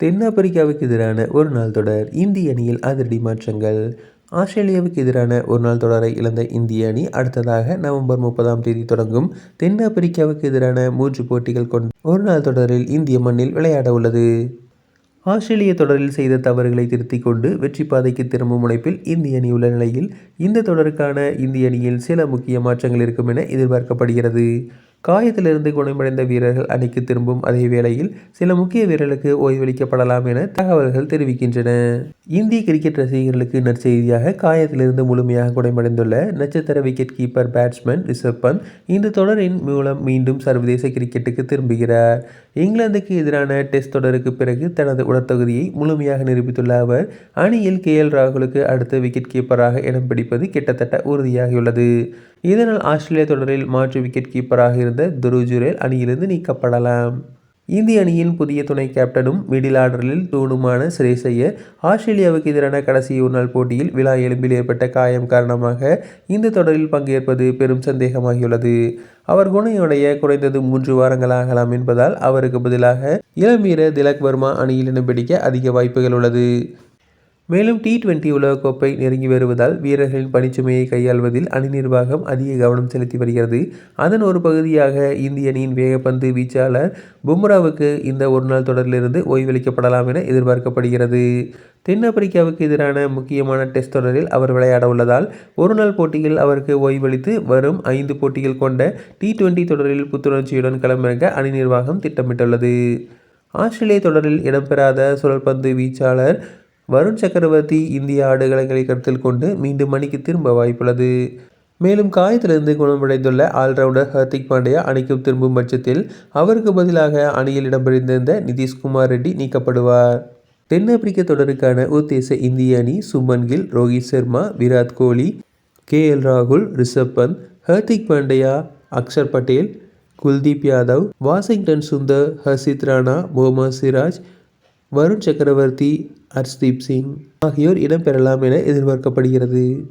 தென்னாப்பிரிக்காவுக்கு எதிரான ஒரு நாள் தொடர் இந்திய அணியில் அதிரடி மாற்றங்கள். ஆஸ்திரேலியாவுக்கு எதிரான ஒரு நாள் தொடரை இழந்த இந்திய அணி அடுத்ததாக நவம்பர் முப்பதாம் தேதி தொடங்கும் தென்னாப்பிரிக்காவுக்கு எதிரான மூன்று போட்டிகள் கொண்ட ஒரு நாள் தொடரில் இந்திய மண்ணில் விளையாட உள்ளது. ஆஸ்திரேலிய தொடரில் செய்த தவறுகளை திருத்திக் கொண்டு வெற்றி பாதைக்கு திரும்பும் முனைப்பில் இந்திய அணி உள்ள நிலையில் இந்த தொடருக்கான இந்திய அணியில் சில முக்கிய மாற்றங்கள் இருக்கும் என எதிர்பார்க்கப்படுகிறது. காயத்திலிருந்து குணமடைந்த வீரர்கள் அணிக்கு திரும்பும் அதே வேளையில் சில முக்கிய வீரர்களுக்கு ஓய்வளிக்கப்படலாம் என தகவல்கள் தெரிவிக்கின்றன. இந்திய கிரிக்கெட் ரசிகர்களுக்கு நற்செய்தியாக காயத்திலிருந்து முழுமையாக குணமடைந்துள்ள நட்சத்திர wicket keeper batsman Rishabh Pant இந்த தொடரின் மூலம் மீண்டும் சர்வதேச கிரிக்கெட்டுக்கு திரும்புகிறார். இங்கிலாந்துக்கு எதிரான டெஸ்ட் தொடருக்கு பிறகு தனது உடற்தகுதியை முழுமையாக நிரூபித்துள்ள அவர் அணியில் கே எல் ராகுலுக்கு அடுத்த விக்கெட் கீப்பராக இடம் பிடிப்பது கிட்டத்தட்ட உறுதியாகியுள்ளது. இதனால் ஆஸ்திரேலிய தொடரில் மாற்று விக்கெட் கீப்பராக இருந்த துருஜுரேல் அணியிலிருந்து நீக்கப்படலாம். இந்திய அணியின் புதிய துணை கேப்டனும் மிடில் ஆர்டரில் தூணுமான சிரேசையர் ஆஸ்திரேலியாவுக்கு எதிரான கடைசி ஒரு நாள் போட்டியில் விழா எலும்பில் ஏற்பட்ட காயம் காரணமாக இந்த தொடரில் பங்கேற்பது பெரும் சந்தேகமாகியுள்ளது. அவர் குணையுடைய குறைந்தது மூன்று வாரங்கள் ஆகலாம் என்பதால் அவருக்கு பதிலாக இளம் வீரர் திலக் வர்மா அணியில் இடம்பிடிக்க அதிக வாய்ப்புகள் உள்ளது. மேலும் டி டுவெண்டி உலகக்கோப்பை நெருங்கி வருவதால் வீரர்களின் பணிச்சுமையை கையாள்வதில் அணி நிர்வாகம் அதிக கவனம் செலுத்தி வருகிறது. அதன் ஒரு பகுதியாக இந்திய அணியின் வேகப்பந்து வீச்சாளர் பும்ராவுக்கு இந்த ஒருநாள் தொடரிலிருந்து ஓய்வளிக்கப்படலாம் என எதிர்பார்க்கப்படுகிறது. தென்னாப்பிரிக்காவுக்கு எதிரான முக்கியமான டெஸ்ட் தொடரில் அவர் விளையாட உள்ளதால் ஒருநாள் போட்டியில் அவருக்கு ஓய்வளித்து வரும் ஐந்து போட்டிகள் கொண்ட டி டுவெண்டி தொடரில் புத்துணர்ச்சியுடன் களமிறங்க அணி நிர்வாகம் திட்டமிட்டுள்ளது. ஆஸ்திரேலிய தொடரில் இடம்பெறாத சுழற்பந்து வீச்சாளர் வருண் சக்கரவர்த்தி இந்திய ஆடுகளங்களை கருத்தில் கொண்டு மீண்டும் அணிக்கு திரும்ப வாய்ப்புள்ளது. மேலும் காயத்திலிருந்து குணமடைந்துள்ள ஆல்ரவுண்டர் ஹர்திக் பாண்டியா அணிக்கு திரும்பும் பட்சத்தில் அவருக்கு பதிலாக அணியில் இடம்பெறிந்திருந்த நிதிஷ்குமார் ரெட்டி நீக்கப்படுவார். தென்னாப்பிரிக்க தொடருக்கான உத்தேச இந்திய அணி சுமன் கில் ரோஹித் சர்மா விராட் கோலி கே எல் ராகுல் ரிஷப் பந்த் ஹர்திக் பாண்டியா அக்ஷர் பட்டேல் குல்தீப் யாதவ் வாஷிங்டன் சுந்தர் ஹர்ஷித் ராணா முகமது சிராஜ் வருண் சக்கரவர்த்தி ஹர்ஷ்தீப் சிங் ஆகியோர் இடம்பெறலாம் என எதிர்பார்க்கப்படுகிறது.